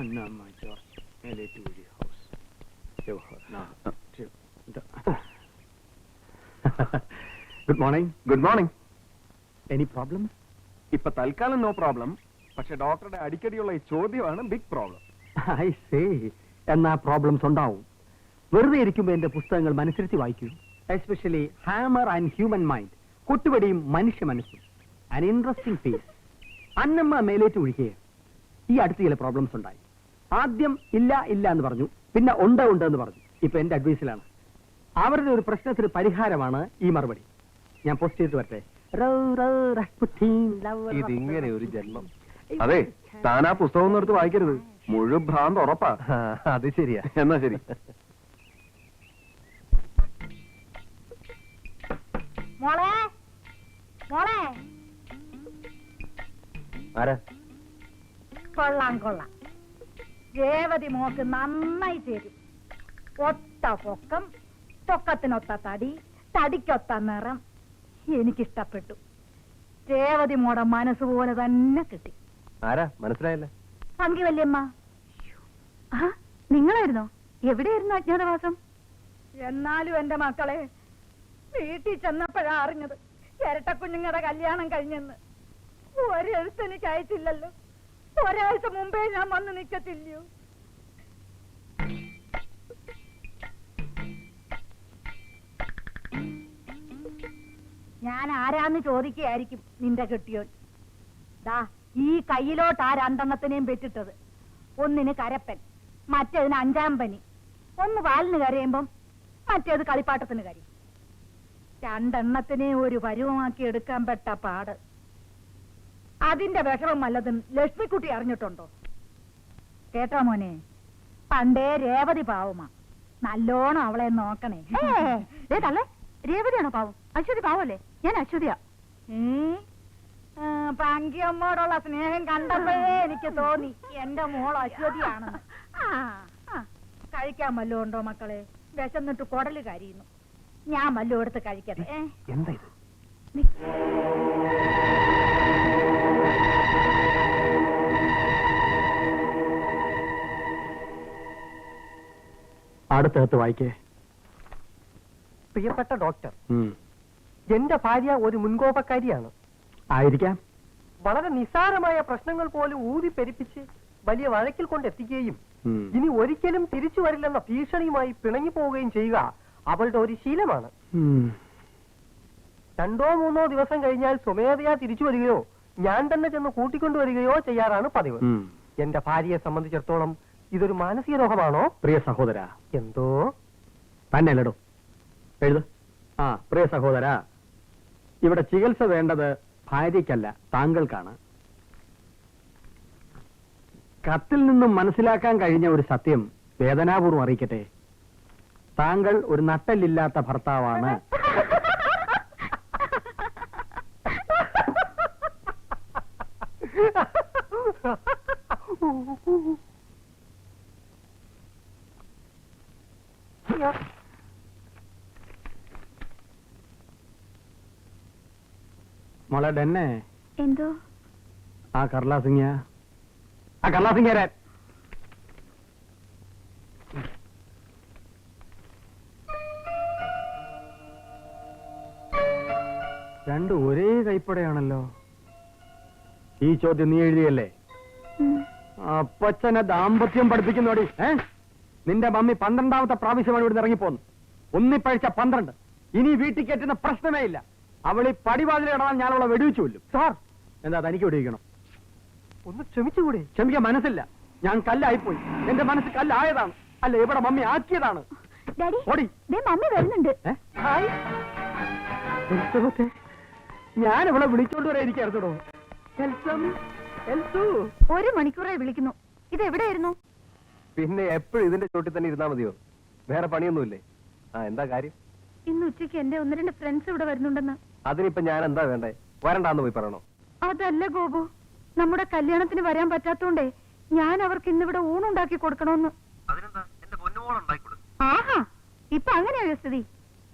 Annamma George Melettukuzhi house Jawahar good morning good morning any problem ഇപ്പൊ തൽക്കാലം no problem പക്ഷെ ഡോക്ടറുടെ അടിക്കടിയുള്ള ഈ ചോദ്യമാണ് ബിഗ് പ്രോബ്ലം ഐ സേ എന്നാ പ്രോബ്ലംസ് ഉണ്ടാവും. വെറുതെ ഇരിക്കുമ്പോൾ എന്റെ പുസ്തകങ്ങൾ മനസ്സിരുത്തി വായിക്കൂ. Especially hammer and human mind കൊട്ടുപടിയും മനുഷ്യ മനസ്സും. An interesting phase Annamma Melet ഒഴികെ ഈ അടുത്ത് ചില പ്രോബ്ലംസ് ഉണ്ടായി. ആദ്യം ഇല്ല ഇല്ല എന്ന് പറഞ്ഞു. പിന്നെ ഉണ്ട് ഉണ്ട് എന്ന് പറഞ്ഞു. ഇപ്പൊ എന്റെ അഡ്വൈസിലാണ്. അവരുടെ ഒരു പ്രശ്നത്തിന് പരിഹാരമാണ് ഈ മറുപടി. ഞാൻ പോസ്റ്റ് ചെയ്തിട്ട് വരട്ടെ. ഇതിങ്ങനെ ഒരു ജന്മം. അതെ താൻ ആ പുസ്തകം ഒന്നും എടുത്ത് വായിക്കരുത്. മുഴുവൻ ഭ്രാന്ത് ഉറപ്പാ. അത് ശരിയാ. എന്നാ ശരി. മോളെ മോളെ. ആരാ? കൊള്ളാം കൊള്ളാം. രേവതി മോക്ക് നന്നായി ചേരും. ഒത്ത പൊക്കം പൊക്കത്തിനൊത്ത തടി തടിക്കൊത്ത നിറം എനിക്കിഷ്ടപ്പെട്ടു. രേവതി മോടെ മനസ്സ് പോലെ തന്നെ കിട്ടി. ആരാ? മനസ്സിലായില്ല. പങ്കി വല്യമ്മ. ആ നിങ്ങളായിരുന്നോ? എവിടെയായിരുന്നു അജ്ഞാതവാസം? എന്നാലും എന്റെ മക്കളെ വീട്ടിൽ ചെന്നപ്പോഴാ അറിഞ്ഞത്. ഇരട്ടക്കുഞ്ഞുങ്ങളുടെ കല്യാണം കഴിഞ്ഞെന്ന്. ഒരു എനിക്ക് അയച്ചില്ലല്ലോ ഒരാഴ്ച മുമ്പേ ഞാൻ വന്ന് നിക്കത്തില്ലയോ ഞാൻ ആരാന്ന് ചോദിക്കുകയായിരിക്കും നിന്റെ കെട്ടിയോൻ. ദാ ഈ കയ്യിലോട്ട് ആ രണ്ടെണ്ണത്തിനെയും പെറ്റിട്ടത്. ഒന്നിന് കരപ്പൻ മറ്റേതിന് അഞ്ചാം പനി. ഒന്ന് വാലിന് കരയുമ്പം മറ്റേത് കളിപ്പാട്ടത്തിന് കരയും രണ്ടെണ്ണത്തിനെ ഒരു പരുവമാക്കി എടുക്കാൻ പെട്ട പാട്. അതിന്റെ വിഷമം വല്ലതും ലക്ഷ്മിക്കുട്ടി അറിഞ്ഞിട്ടുണ്ടോ? കേട്ടോ മോനെ പണ്ടേ രേവതി പാവമാ. നല്ലോണം അവളെ നോക്കണേ. ഏതല്ലേ രേവതിയാണോ പാവം? അശ്വതി പാവല്ലേ? ഞാൻ അശ്വതിയാ. പങ്കിയമ്മോടുള്ള സ്നേഹം കണ്ടപ്പോഴേ എനിക്ക് തോന്നി എന്റെ മോൾ അശ്വതിയാണ്. കഴിക്കാൻ വല്ലോ ഉണ്ടോ മക്കളെ? വിശന്നിട്ട് കുടൽ കരിയുന്നു. ഞാൻ വല്ലോ എടുത്ത് കഴിക്കട്ടെ. എന്താ ഇത്? അടുത്തകത്ത് വായിക്കേ. പ്രിയപ്പെട്ട ഡോക്ടർ. എന്റെ ഭാര്യ ഒരു മുൻകോപക്കാരിയാണ്. ആയിരിക്കാം. വളരെ നിസാരമായ പ്രശ്നങ്ങൾ പോലും ഊതി പെരുപ്പിച്ച് വലിയ വഴക്കിൽ കൊണ്ടെത്തിക്കുകയും ഇനി ഒരിക്കലും തിരിച്ചു വരില്ലെന്ന ഭീഷണിയുമായി പിണങ്ങി പോവുകയും ചെയ്യുക അവളുടെ ഒരു ശീലമാണ്. രണ്ടോ മൂന്നോ ദിവസം കഴിഞ്ഞാൽ സ്വമേധയാ തിരിച്ചു വരികയോ ഞാൻ തന്നെ ചെന്ന് കൂട്ടിക്കൊണ്ടുവരികയോ ചെയ്യാറാണ് പതിവ്. എന്റെ ഭാര്യയെ സംബന്ധിച്ചിടത്തോളം ഇതൊരു മാനസിക രോഗമാണോ? പ്രിയ സഹോദര. എന്തോ? തന്നെ അല്ലടോ. എഴുത്. ആ പ്രിയ സഹോദര ഇവിടെ ചികിത്സ വേണ്ടത് ഭാര്യയ്ക്കല്ല താങ്കൾക്കാണ്. കത്തിൽ നിന്നും മനസ്സിലാക്കാൻ കഴിഞ്ഞ ഒരു സത്യം വേദനാപൂർവം അറിയിക്കട്ടെ. താങ്കൾ ഒരു നട്ടല്ലില്ലാത്ത ഭർത്താവാണ്. മോളെ ഡെന്നെ എന്തോ? ആ കർലാ ആ കർലാ സിംഗ് ഒരേ കൈപ്പടയാണല്ലോ. ഈ ചോദ്യം നീ എഴുതിയല്ലേ? അപ്പച്ചനെ ദാമ്പത്യം പഠിപ്പിക്കുന്നോടി. ഏ? നിന്റെ മമ്മി പന്ത്രണ്ടാമത്തെ പ്രാവശ്യമാണ് ഇവിടുന്ന് ഇറങ്ങിപ്പോന്നു. ഒന്നിപ്പഴിച്ച പന്ത്രണ്ട്. ഇനി വീട്ടിൽ കയറ്റുന്ന പ്രശ്നമേ ഇല്ല. അവളി പടിവാതിലിടാൻ ഞാൻ അവളെ വെടിവെച്ചു കൊല്ലും. സാർ. എന്താ തനിക്ക് വെടിവെക്കണം? ഒന്ന് ക്ഷമിച്ചുകൂടെ? ക്ഷമിക്കാൻ മനസ്സില്ല. ഞാൻ കല്ലായിപ്പോയി. എന്റെ മനസ്സ് കല്ലായതാണ്. അല്ല ഇവിടെ മമ്മി ആക്കിയതാണ്. ഡാഡി ഓടി. മമ്മി വരുന്നുണ്ട്. ഞാൻ ഇവിടെ വിളിച്ചോണ്ട് വരെ ഇരിക്കായിരുന്നോ ഒരു മണിക്കൂറായി വിളിക്കുന്നു. ഇത് എവിടെയായിരുന്നു പിന്നെ എപ്പോഴും ഇതിന്റെ ചോട്ടിൽ തന്നെ ഇരുന്നാ മതിയോ? വേറെ പണിയൊന്നുമില്ലേ? ആ എന്താ കാര്യം? ഇന്ന് ഉച്ചയ്ക്ക് എന്റെ ഒന്ന് രണ്ട് ഫ്രണ്ട്സ് ഇവിടെ വരുന്നുണ്ടെന്ന്. അതിനിപ്പോ ഞാൻ എന്താ വേണ്ടേ? വരണ്ടാന്ന് പോയി പറയണോ? അതല്ല ഗോപു. നമ്മുടെ കല്യാണത്തിന് വരാൻ പറ്റാത്തോണ്ടേ ഞാൻ അവർക്ക് ഇന്നിവിടെ ഊണുണ്ടാക്കി കൊടുക്കണോന്ന്. ആഹാ. ഇപ്പൊ അങ്ങനെയാ സ്ഥിതി?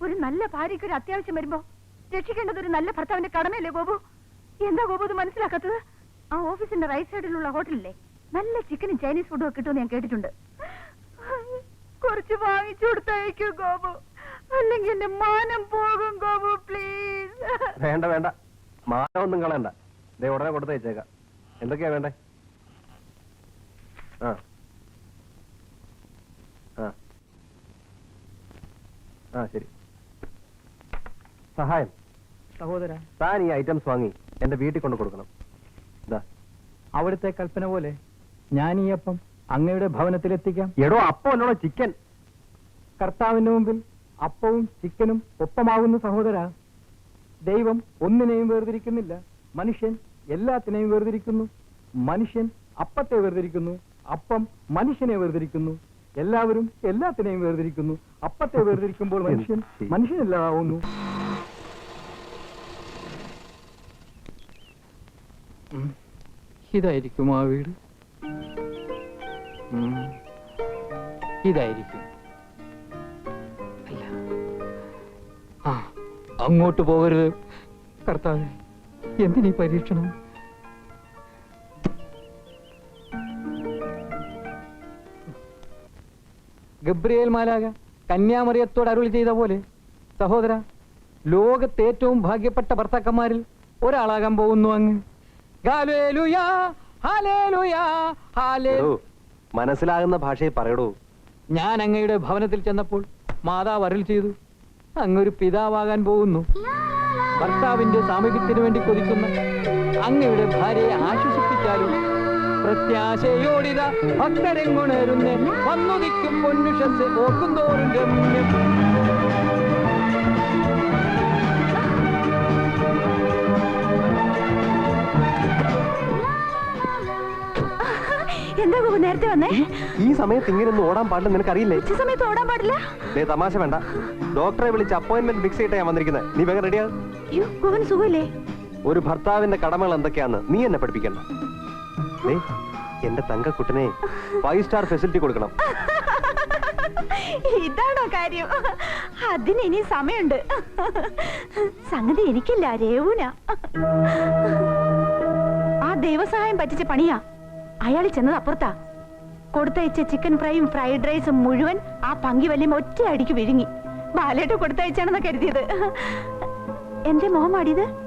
ഒരു നല്ല ഭാര്യയ്ക്ക് ഒരു അത്യാവശ്യം വരുമ്പോ രക്ഷിക്കേണ്ടത് ഒരു നല്ല ഭർത്താവിന്റെ കടമയല്ലേ ഗോപു? എന്താ ഗോപു ഇത് മനസ്സിലാക്കാത്തത്? ആ ഓഫീസിന്റെ റൈറ്റ് സൈഡിലുള്ള ഹോട്ടലില്ലേ? നല്ല ചിക്കനും ചൈനീസ് ഫുഡും ഒക്കെ കിട്ടുമെന്ന് ഞാൻ കേട്ടിട്ടുണ്ട്. കുറച്ച് വാങ്ങിച്ചു കൊടുത്തയക്കൂ ഗോപു. അല്ലെങ്കിൽ എന്റെ മാനം പോകും ഗോപു പ്ലീസ് വേണ്ട വേണ്ട. മാനം ഒന്നും കളയണ്ട. ദേ ഉടനെ കൊടുത്തയച്ചേക്കാം എന്തൊക്കെയാ വേണ്ടേ? ആ. ആ. ആ ശരി. സഹായം. സഹോദര. താൻ ഈ ഐറ്റംസ് വാങ്ങി എന്റെ വീട്ടിൽ കൊണ്ടു കൊടുക്കണം. ഇതാ അവിടുത്തെ കൽപ്പന പോലെ ഞാൻ ഈ അപ്പം അങ്ങയുടെ ഭവനത്തിലെത്തിക്കാം. എടോ അപ്പൊ എന്നോ ചിക്കൻ. കർത്താവിന്റെ മുമ്പിൽ അപ്പവും ചിക്കനും ഒപ്പമാകുന്ന സഹോദര. ദൈവം ഒന്നിനെയും വേർതിരിക്കുന്നില്ല. മനുഷ്യൻ എല്ലാത്തിനെയും വേർതിരിക്കുന്നു. മനുഷ്യൻ അപ്പത്തെ വേർതിരിക്കുന്നു. അപ്പം മനുഷ്യനെ വേർതിരിക്കുന്നു. എല്ലാവരും എല്ലാത്തിനെയും വേർതിരിക്കുന്നു. അപ്പത്തെ വേർതിരിക്കുമ്പോൾ മനുഷ്യൻ മനുഷ്യനല്ലാതാവുന്നു ഇതായിരിക്കും ആ വീട്. ഇതായിരിക്കും. അങ്ങോട്ട് പോകരുത്. കർത്താവ് എന്തിനീ പരീക്ഷണം? ഗബ്രിയേൽ മാലാക കന്യാമറിയത്തോട് അരുളി ചെയ്ത പോലെ സഹോദര ലോകത്തെ ഏറ്റവും ഭാഗ്യപ്പെട്ട ഭർത്താക്കന്മാരിൽ ഒരാളാകാൻ പോകുന്നു അങ്ങ്. മനസ്സിലാകുന്ന ഭാഷയിൽ പറയടോ. ഞാൻ അങ്ങയുടെ ഭവനത്തിൽ ചെന്നപ്പോൾ മാതാവ് അരുൾ ചെയ്തു. അങ്ങൊരു പിതാവാകാൻ പോകുന്നു. ഭർത്താവിന്റെ സാമീപ്യത്തിന് വേണ്ടി കൊതിക്കുന്ന അങ്ങയുടെ ഭാര്യയെ ആശ്വസിപ്പിച്ചാലും പ്രത്യാശയോടിത ഭക്തരെങ്ങുണരുന്ന്. വന്നുദിക്കും പൊന്നുഷസ് ഓർക്കുന്തോറും രമ്യം എന്താ ബാബു നേരത്തെ വന്നേ? ഈ സമയത്ത് ഇങ്ങനെ ഒന്നും ഓടാൻ പാടില്ല നിനക്കറിയില്ലേ? ഉച്ച സമയത്ത് ഓടാൻ പാടില്ല? ദേ തമാശ വേണ്ട. ഡോക്ടറെ വിളിച്ച് അപ്പോയിന്റ്മെന്റ് ഫിക്സ് ചെയ്തിട്ടാ ഞാൻ വന്നിരിക്കുന്നത് നീ വേഗം റെഡിയാ അയ്യോ ഗോപന് സുഖമില്ലേ? ഒരു ഭർത്താവിന്റെ കടമകൾ എന്തൊക്കെയാന്ന് നീ എന്നെ പഠിപ്പിക്കണ്ട. ദേ, എന്റെ തങ്കക്കുട്ടനെ ഫൈവ് സ്റ്റാർ ഫെസിലിറ്റി കൊടുക്കണം. ഇതാണോ കാര്യം? അതിന് ഇനി സമയമുണ്ട്. സംഗതി എനിക്കില്ല രേവുന. ആ ദൈവസഹായം പറ്റിച്ച പണിയാ. അയാൾ ചെന്നത് അപ്പുറത്താ. കൊടുത്തയച്ച ചിക്കൻ ഫ്രൈയും ഫ്രൈഡ് റൈസും മുഴുവൻ ആ പങ്കി വല്യം ഒറ്റ അടിക്ക് വിഴുങ്ങി. ബാലേട്ട് കൊടുത്തയച്ചാണെന്ന് കരുതിയത്. എന്റെ മോഹം ആടിയത്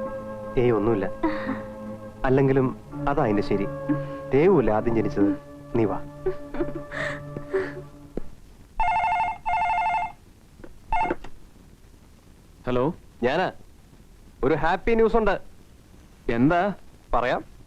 ഏയ് ഒന്നുമില്ല. അല്ലെങ്കിലും അതാ അതിന്റെ ശരി. ദേവൂല ആദ്യം ജനിച്ചത്? നീ വാ. ഹലോ? ഞാനാ? ഒരു ഹാപ്പി ന്യൂസ് ഉണ്ട്. എന്താ? പറയാം.